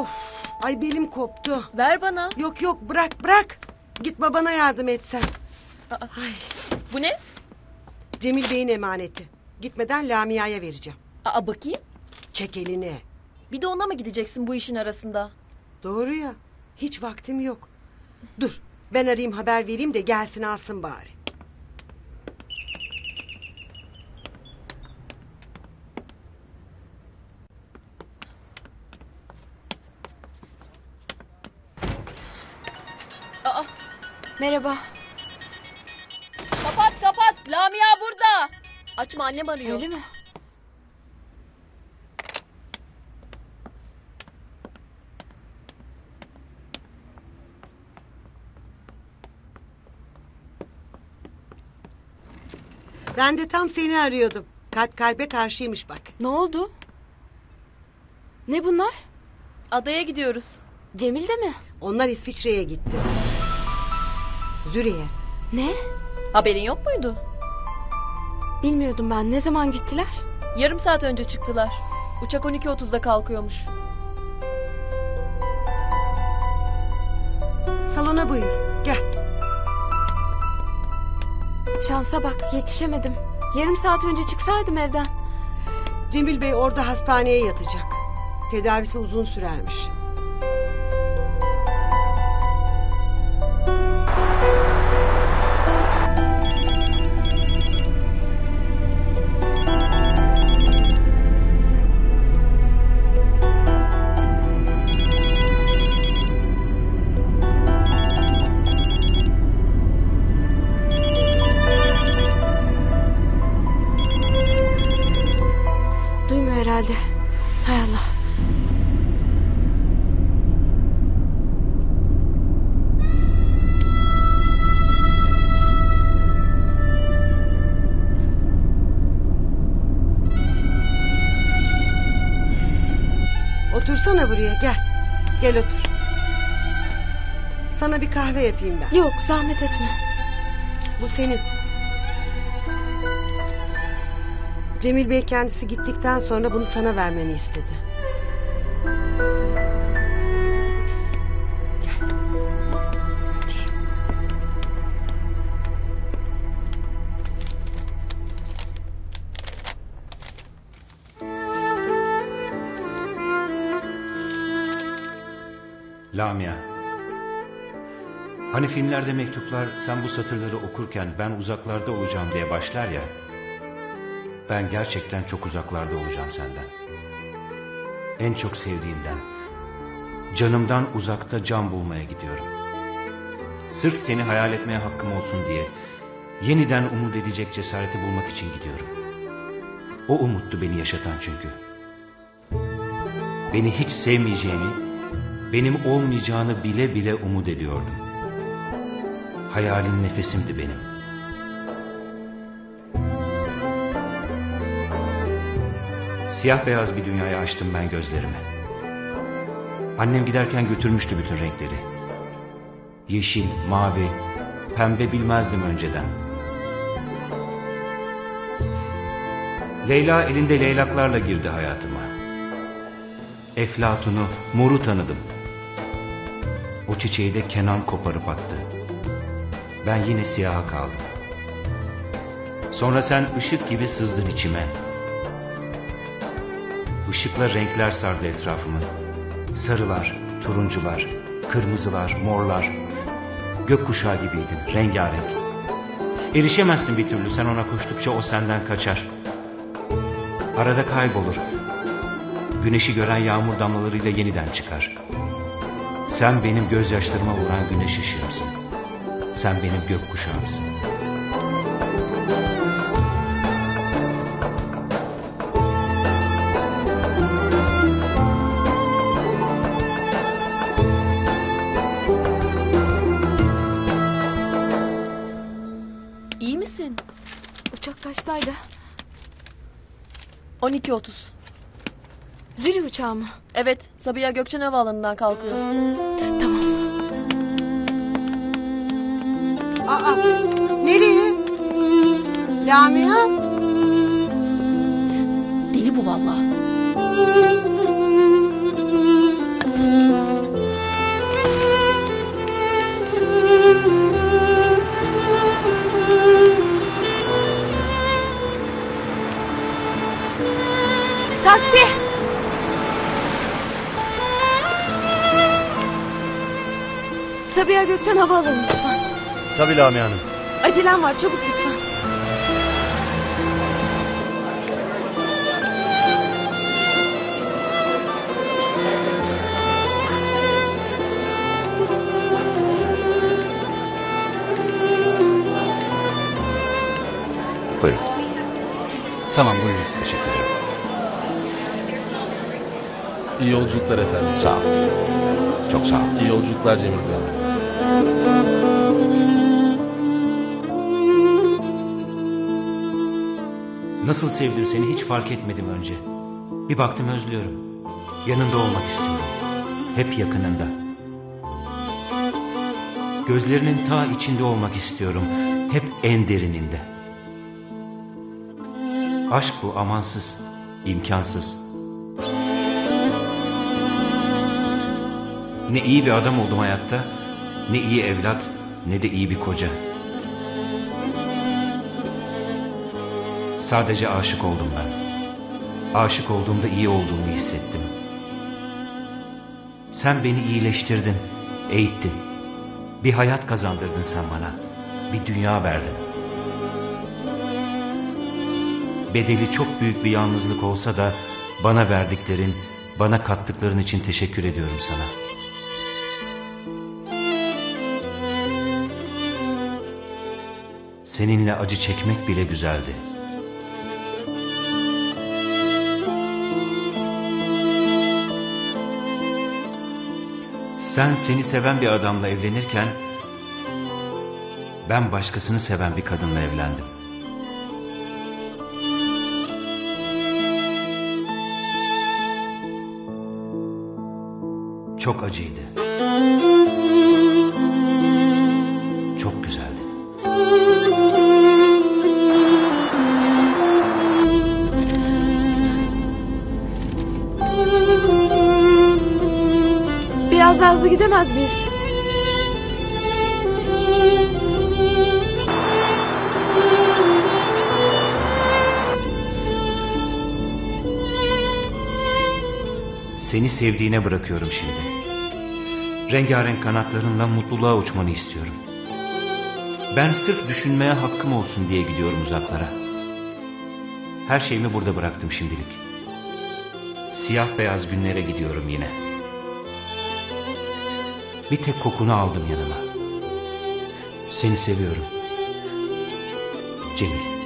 Of ay belim koptu. Ver bana. Yok yok bırak bırak. Git babana yardım et sen. Aa, Ay, bu ne? Cemil Bey'in emaneti. Gitmeden Lamia'ya vereceğim. Aa bakayım. Çek elini. Bir de ona mı gideceksin bu işin arasında? Doğru ya. Hiç vaktim yok. Dur ben arayayım haber vereyim de gelsin alsın bari. Merhaba. kapat kapat. Lamia burada. Açma annem arıyor. Öyle mi? Ben de tam seni arıyordum. Kalp kalbe karşıymış bak. Ne oldu? Ne bunlar? Adaya gidiyoruz. Cemil de mi? Onlar İsviçre'ye gitti. Züriye. Ne? Haberin yok muydu? Bilmiyordum ben. Ne zaman gittiler? Yarım saat önce çıktılar. Uçak 12.30'da kalkıyormuş. Salona buyur. Gel. Şansa bak yetişemedim. Yarım saat önce çıksaydım evden. Cemil Bey orada hastaneye yatacak. Tedavisi uzun sürermiş. Otursana buraya gel. Gel otur. Sana bir kahve yapayım ben. Yok zahmet etme. Bu senin. Cemil Bey kendisi gittikten sonra bunu sana vermeni istedi. Lamia. Hani filmlerde mektuplar sen bu satırları okurken ben uzaklarda olacağım diye başlar ya. Ben gerçekten çok uzaklarda olacağım senden. En çok sevdiğimden, canımdan uzakta can bulmaya gidiyorum. Sırf seni hayal etmeye hakkım olsun diye yeniden umut edecek cesareti bulmak için gidiyorum. O umuttu beni yaşatan çünkü. Beni hiç sevmeyeceğimi, benim olmayacağını bile bile umut ediyordum. Hayalin nefesimdi benim. Siyah beyaz bir dünyaya açtım ben gözlerimi. Annem giderken götürmüştü bütün renkleri. Yeşil, mavi, pembe bilmezdim önceden. Leyla elinde leylaklarla girdi hayatıma. Eflatun'u, moru tanıdım. O çiçeği de Kenan koparıp attı. Ben yine siyaha kaldım. Sonra sen ışık gibi sızdın içime. Işıkla renkler sardı etrafımı. Sarılar, turuncular, kırmızılar, morlar. Gökkuşağı gibiydin, rengarenk. Erişemezsin bir türlü sen ona koştukça o senden kaçar. Arada kaybolur. Güneşi gören yağmur damlalarıyla yeniden çıkar. Sen benim gözyaşlarıma vuran güneş ışığımsın. Sen benim gökkuşağımsın. İyi misin? Uçak kaçtaydı? 12.30. Zürih uçağı mı? Evet, Sabiha Gökçen Havaalanı'ndan kalkıyor. Tamam. Aa, nereye? Lamia? Deli bu vallahi. Taksi! Sabiha Gökçen havaalanı lütfen. Tabii Lamia Hanım. Acelem var çabuk lütfen. Buyurun. Tamam buyurun. Teşekkür ederim. İyi yolculuklar efendim. Sağ ol. Çok sağ ol. İyi yolculuklar Cemil Bey. Nasıl sevdim seni hiç fark etmedim önce. Bir baktım özlüyorum. Yanında olmak istiyorum. Hep yakınında. Gözlerinin ta içinde olmak istiyorum. Hep en derininde. Aşk bu amansız, imkansız. Ne iyi bir adam oldum hayatta, ne iyi evlat, ne de iyi bir koca. Sadece aşık oldum ben. Aşık olduğumda iyi olduğumu hissettim. Sen beni iyileştirdin, eğittin. Bir hayat kazandırdın sen bana. Bir dünya verdin. Bedeli çok büyük bir yalnızlık olsa da bana verdiklerin, bana kattıkların için teşekkür ediyorum sana. Seninle acı çekmek bile güzeldi. Sen seni seven bir adamla evlenirken ben başkasını seven bir kadınla evlendim. Çok acıydı. Hızlı gidemez miyiz? Seni sevdiğine bırakıyorum şimdi. Rengarenk kanatlarınla mutluluğa uçmanı istiyorum. Ben sırf düşünmeye hakkım olsun diye gidiyorum uzaklara. Her şeyimi burada bıraktım şimdilik. Siyah beyaz günlere gidiyorum yine. Bir tek kokunu aldım yanıma. Seni seviyorum. Cemil.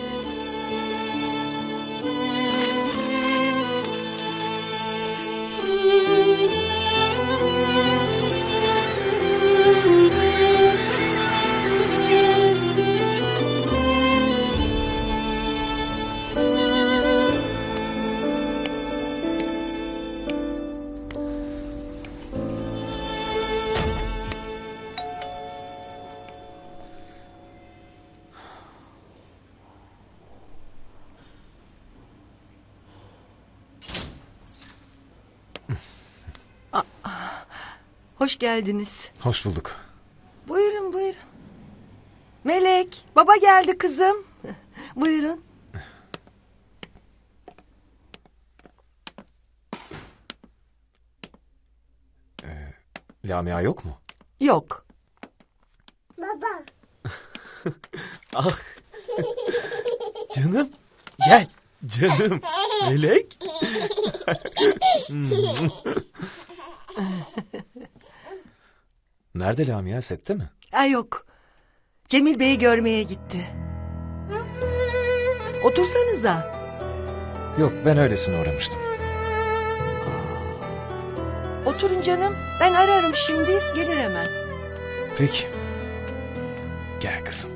Hoş geldiniz. Hoş bulduk. Buyurun buyurun. Melek, baba geldi kızım. buyurun. Lamia yok mu? Yok. Ah. Canım. Gel. Canım. Melek. Nerede Lamia? Sette mi? Ay yok. Cemil Bey'i görmeye gitti. Otursanıza. Yok ben öylesine uğramıştım. Oturun canım. Ben ararım şimdi. Gelir hemen. Peki. Gel kızım.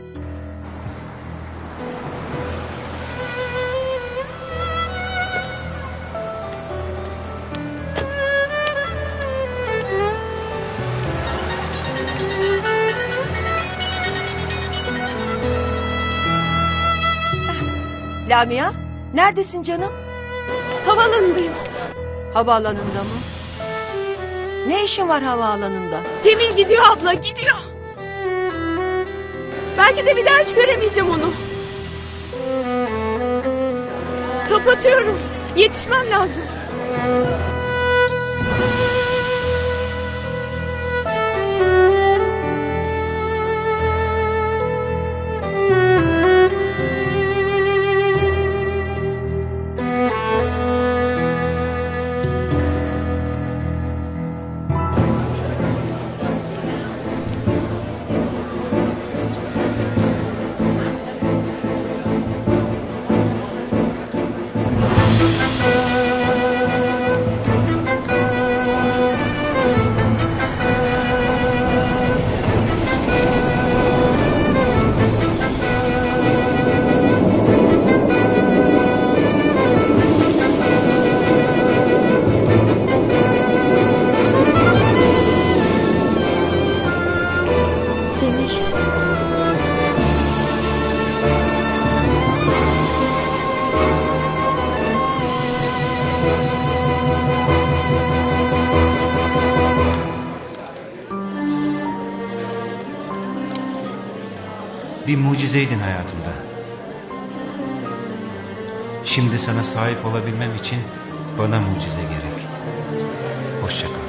Lamia, neredesin canım? Havaalanındayım. Havaalanında mı? Ne işin var havaalanında? Cemil gidiyor abla gidiyor. Belki de bir daha hiç göremeyeceğim onu. Kapatıyorum. Yetişmem lazım. Bir mucizeydin hayatımda. Şimdi sana sahip olabilmem için bana mucize gerek. Hoşça kal.